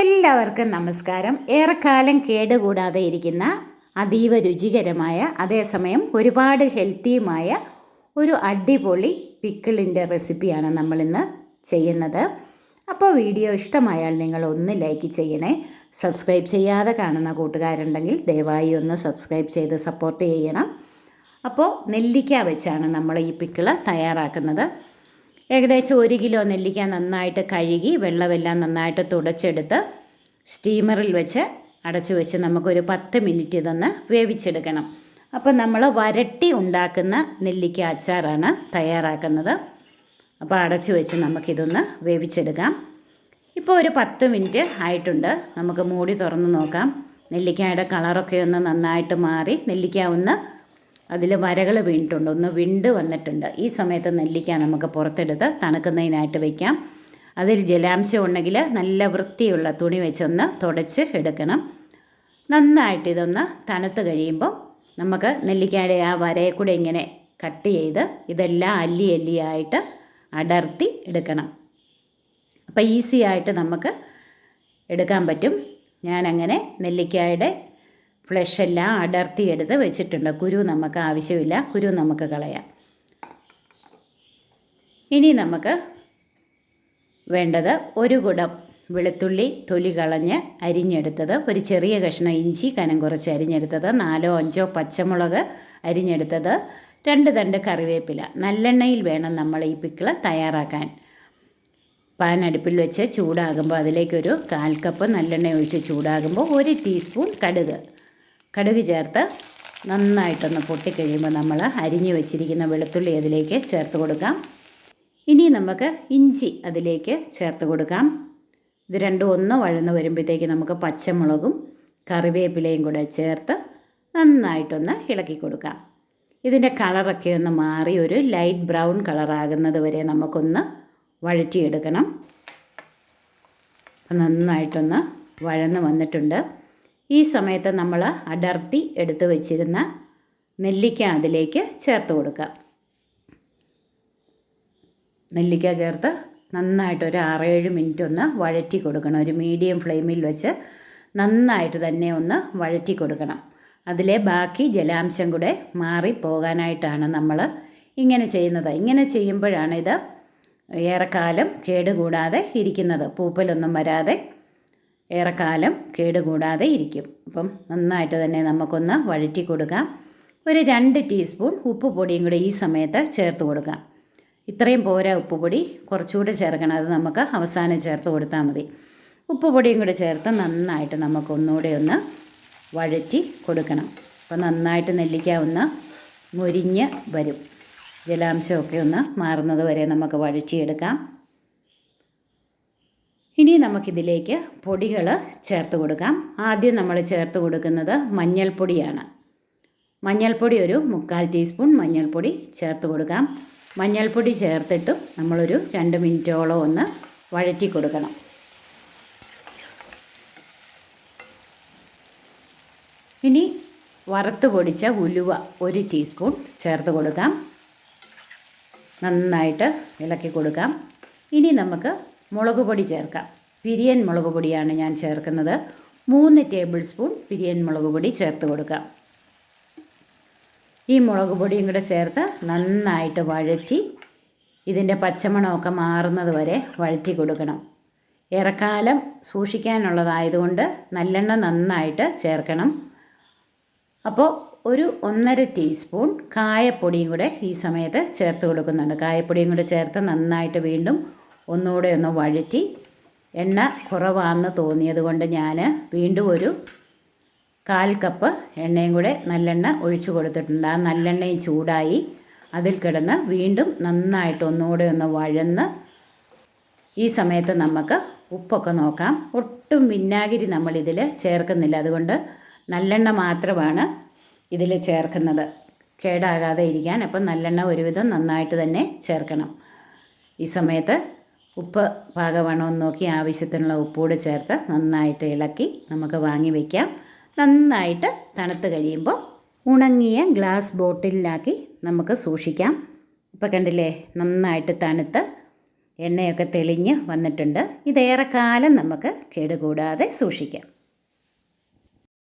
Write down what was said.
എല്ലാവർക്കും നമസ്കാരം. ഏറെക്കാലം കേടുകൂടാതെ ഇരിക്കുന്ന അതീവ രുചികരമായ അതേസമയം ഒരുപാട് ഹെൽത്തിയുമായ ഒരു അടിപൊളി പിക്കിളിന്റെ റെസിപ്പിയാണ് നമ്മളിന്ന് ചെയ്യുന്നത്. അപ്പോൾ വീഡിയോ ഇഷ്ടമായാൽ നിങ്ങൾ ഒന്ന് ലൈക്ക് ചെയ്യണേ. സബ്സ്ക്രൈബ് ചെയ്യാതെ കാണുന്ന കൂട്ടുകാരുണ്ടെങ്കിൽ ദയവായി ഒന്ന് സബ്സ്ക്രൈബ് ചെയ്ത് സപ്പോർട്ട് ചെയ്യണം. അപ്പോൾ നെല്ലിക്ക വെച്ചാണ് നമ്മൾ ഈ പിക്കിൾ തയ്യാറാക്കുന്നത്. ഏകദേശം ഒരു കിലോ നെല്ലിക്ക നന്നായിട്ട് കഴുകി വെള്ളമെല്ലാം നന്നായിട്ട് തുടച്ചെടുത്ത് സ്റ്റീമറിൽ വെച്ച് അടച്ചു വെച്ച് നമുക്കൊരു പത്ത് മിനിറ്റ് ഇതൊന്ന് വേവിച്ചെടുക്കണം. അപ്പോൾ നമ്മൾ വരട്ടി ഉണ്ടാക്കുന്ന നെല്ലിക്ക അച്ചാറാണ് തയ്യാറാക്കുന്നത്. അപ്പോൾ അടച്ചു വെച്ച് നമുക്കിതൊന്ന് വേവിച്ചെടുക്കാം. ഇപ്പോൾ ഒരു പത്ത് മിനിറ്റ് ആയിട്ടുണ്ട്. നമുക്ക് മൂടി തുറന്ന് നോക്കാം. നെല്ലിക്കയുടെ കളറൊക്കെ ഒന്ന് നന്നായിട്ട് മാറി. നെല്ലിക്ക ഒന്ന് അതിൽ വരകൾ വീണിട്ടുണ്ട്. ഒന്ന് വിണ്ട് വന്നിട്ടുണ്ട്. ഈ സമയത്ത് നെല്ലിക്ക നമുക്ക് പുറത്തെടുത്ത് തണുക്കുന്നതിനായിട്ട് വയ്ക്കാം അതിൽ ജലാംശം ഉണ്ടെങ്കിൽ നല്ല വൃത്തിയുള്ള തുണി വെച്ചൊന്ന് തുടച്ച് എടുക്കണം. നന്നായിട്ട് ഇതൊന്ന് തണുത്ത് കഴിയുമ്പോൾ നമുക്ക് നെല്ലിക്കയുടെ ആ വരയെ കൂടെ ഇങ്ങനെ കട്ട് ചെയ്ത് ഇതെല്ലാം അല്ലി അല്ലിയായിട്ട് അടർത്തി എടുക്കണം. അപ്പോൾ ഈസി ആയിട്ട് നമുക്ക് എടുക്കാൻ പറ്റും. ഞാനങ്ങനെ നെല്ലിക്കായുടെ ഫ്ലഷ് എല്ലാം അടർത്തി എടുത്ത് വെച്ചിട്ടുണ്ട്. കുരു നമുക്ക് ആവശ്യമില്ല. കുരു നമുക്ക് കളയാം. ഇനി നമുക്ക് വേണ്ടത് ഒരു കുടം വെളുത്തുള്ളി തൊലി കളഞ്ഞ് അരിഞ്ഞെടുത്തത് ഒരു ചെറിയ കഷ്ണം ഇഞ്ചി കനം കുറച്ച് അരിഞ്ഞെടുത്തത് നാലോ അഞ്ചോ പച്ചമുളക് അരിഞ്ഞെടുത്തത് രണ്ട് തണ്ട് കറിവേപ്പില. നല്ലെണ്ണയിൽ വേണം നമ്മൾ ഈ പിക്കിൾ തയ്യാറാക്കാൻ. പാൻ അടുപ്പിൽ വെച്ച് ചൂടാകുമ്പോൾ അതിലേക്കൊരു കാൽ കപ്പ് നല്ലെണ്ണ ഒഴിച്ച് ചൂടാകുമ്പോൾ ഒരു ടീസ്പൂൺ കടുക്. കടുക് ചേർത്ത് നന്നായിട്ടൊന്ന് പൊട്ടിക്കഴിയുമ്പോൾ നമ്മൾ അരിഞ്ഞു വെച്ചിരിക്കുന്ന വെളുത്തുള്ളി അതിലേക്ക് ചേർത്ത് കൊടുക്കാം. ഇനി നമുക്ക് ഇഞ്ചി അതിലേക്ക് ചേർത്ത് കൊടുക്കാം. ഇത് രണ്ടും ഒന്ന് വഴന്ന് വരുമ്പോഴത്തേക്ക് നമുക്ക് പച്ചമുളകും കറിവേപ്പിലയും കൂടെ ചേർത്ത് നന്നായിട്ടൊന്ന് ഇളക്കി കൊടുക്കാം. ഇതിന്റെ കളറൊക്കെ ഒന്ന് മാറി ഒരു ലൈറ്റ് ബ്രൗൺ കളറാകുന്നത് വരെ നമുക്കൊന്ന് വഴറ്റിയെടുക്കണം. നന്നായിട്ടൊന്ന് വഴന്ന് വന്നിട്ടുണ്ട്. ഈ സമയത്ത് നമ്മൾ അടർത്തി എടുത്തു വച്ചിരുന്ന നെല്ലിക്ക അതിലേക്ക് ചേർത്ത് കൊടുക്കുക. നെല്ലിക്ക ചേർത്ത് നന്നായിട്ട് ഒരു ആറേഴ് മിനിറ്റ് ഒന്ന് വഴറ്റി കൊടുക്കണം. ഒരു മീഡിയം ഫ്ലെയിമിൽ വെച്ച് നന്നായിട്ട് തന്നെ ഒന്ന് വഴറ്റി കൊടുക്കണം. അതിലെ ബാക്കി ജലാംശം കൂടെ മാറി പോകാനായിട്ടാണ് നമ്മൾ ഇങ്ങനെ ചെയ്യുന്നത്. ഇങ്ങനെ ചെയ്യുമ്പോഴാണ് ഇത് ഏറെക്കാലം കേടുകൂടാതെ ഇരിക്കുന്നത്. പൂപ്പലൊന്നും വരാതെ ഏറെക്കാലം കേടുകൂടാതെ ഇരിക്കും. അപ്പം നന്നായിട്ട് തന്നെ നമുക്കൊന്ന് വഴറ്റി കൊടുക്കാം. ഒരു രണ്ട് ടീസ്പൂൺ ഉപ്പ് പൊടിയും കൂടി ഈ സമയത്ത് ചേർത്ത് കൊടുക്കാം. ഇത്രയും പോരാ ഉപ്പ് പൊടി. കുറച്ചുകൂടെ ചേർക്കണം. അത് നമുക്ക് അവസാനം ചേർത്ത് കൊടുത്താൽ മതി. ഉപ്പ് പൊടിയും കൂടെ ചേർത്ത് നന്നായിട്ട് നമുക്ക് ഒന്നുകൂടെ ഒന്ന് വഴറ്റി കൊടുക്കണം. അപ്പോൾ നന്നായിട്ട് നെല്ലിക്ക ഒന്ന് മുരിഞ്ഞ് വരും. ജലാംശമൊക്കെ ഒന്ന് മാറുന്നത് വരെ നമുക്ക് വഴറ്റിയെടുക്കാം. ഇനി നമുക്കിതിലേക്ക് പൊടികൾ ചേർത്ത് കൊടുക്കാം. ആദ്യം നമ്മൾ ചേർത്ത് കൊടുക്കുന്നത് മഞ്ഞൾപ്പൊടിയാണ്. മഞ്ഞൾപ്പൊടി ഒരു മുക്കാൽ ടീസ്പൂൺ മഞ്ഞൾപ്പൊടി ചേർത്ത് കൊടുക്കാം. മഞ്ഞൾപ്പൊടി ചേർത്തിട്ടും നമ്മളൊരു രണ്ട് മിനിറ്റോളം ഒന്ന് വഴറ്റി കൊടുക്കണം. ഇനി വറുത്ത് പൊടിച്ച ഉലുവ ഒരു ടീസ്പൂൺ ചേർത്ത് കൊടുക്കാം. നന്നായിട്ട് ഇളക്കി കൊടുക്കാം. ഇനി നമുക്ക് മുളക് പൊടി ചേർക്കാം. പിരിയൻ മുളക് പൊടിയാണ് ഞാൻ ചേർക്കുന്നത്. മൂന്ന് ടേബിൾ സ്പൂൺ പിരിയൻ മുളക് പൊടി ചേർത്ത് കൊടുക്കാം. ഈ മുളക് പൊടിയും കൂടെ ചേർത്ത് നന്നായിട്ട് വഴറ്റി ഇതിന്റെ പച്ചമണമൊക്കെ മാറുന്നത് വരെ വഴറ്റി കൊടുക്കണം. ഇറക്കാലം സൂക്ഷിക്കാനുള്ളതായതുകൊണ്ട് നല്ലെണ്ണ നന്നായിട്ട് ചേർക്കണം. അപ്പോൾ ഒരു ഒന്നര ടീസ്പൂൺ കായപ്പൊടിയും കൂടെ ഈ സമയത്ത് ചേർത്ത് കൊടുക്കുന്നുണ്ട്. കായപ്പൊടിയും കൂടെ ചേർത്ത് നന്നായിട്ട് വീണ്ടും ഒന്നുകൂടെ ഒന്ന് വഴറ്റി. എണ്ണ കുറവാണെന്ന് തോന്നിയത് കൊണ്ട് ഞാൻ വീണ്ടും ഒരു കാൽ കപ്പ് എണ്ണയും കൂടെ നല്ലെണ്ണ ഒഴിച്ചു കൊടുത്തിട്ടുണ്ട്. ആ നല്ലെണ്ണയും ചൂടായി അതിൽ കിടന്ന് വീണ്ടും നന്നായിട്ട് ഒന്നുകൂടെ ഒന്ന് വഴന്ന് ഈ സമയത്ത് നമുക്ക് ഉപ്പൊക്കെ നോക്കാം. ഒട്ടും വിനാഗിരി നമ്മളിതിൽ ചേർക്കുന്നില്ല. അതുകൊണ്ട് നല്ലെണ്ണ മാത്രമാണ് ഇതിൽ ചേർക്കുന്നത്. കേടാകാതെ ഇരിക്കാൻ. അപ്പം നല്ലെണ്ണ ഒരുവിധം നന്നായിട്ട് തന്നെ ചേർക്കണം. ഈ സമയത്ത് ഉപ്പ് പാകമാണോ എന്ന് നോക്കി ആവശ്യത്തിനുള്ള ഉപ്പൂടെ ചേർത്ത് നന്നായിട്ട് ഇളക്കി നമുക്ക് വാങ്ങി വയ്ക്കാം നന്നായിട്ട് തണുത്ത് കഴിയുമ്പോൾ ഉണങ്ങിയ ഗ്ലാസ് ബോട്ടിലാക്കി നമുക്ക് സൂക്ഷിക്കാം. ഇപ്പോൾ കണ്ടില്ലേ നന്നായിട്ട് തണുത്ത് എണ്ണയൊക്കെ തെളിഞ്ഞ് വന്നിട്ടുണ്ട്. ഇതേറെക്കാലം നമുക്ക് കേടുകൂടാതെ സൂക്ഷിക്കാം.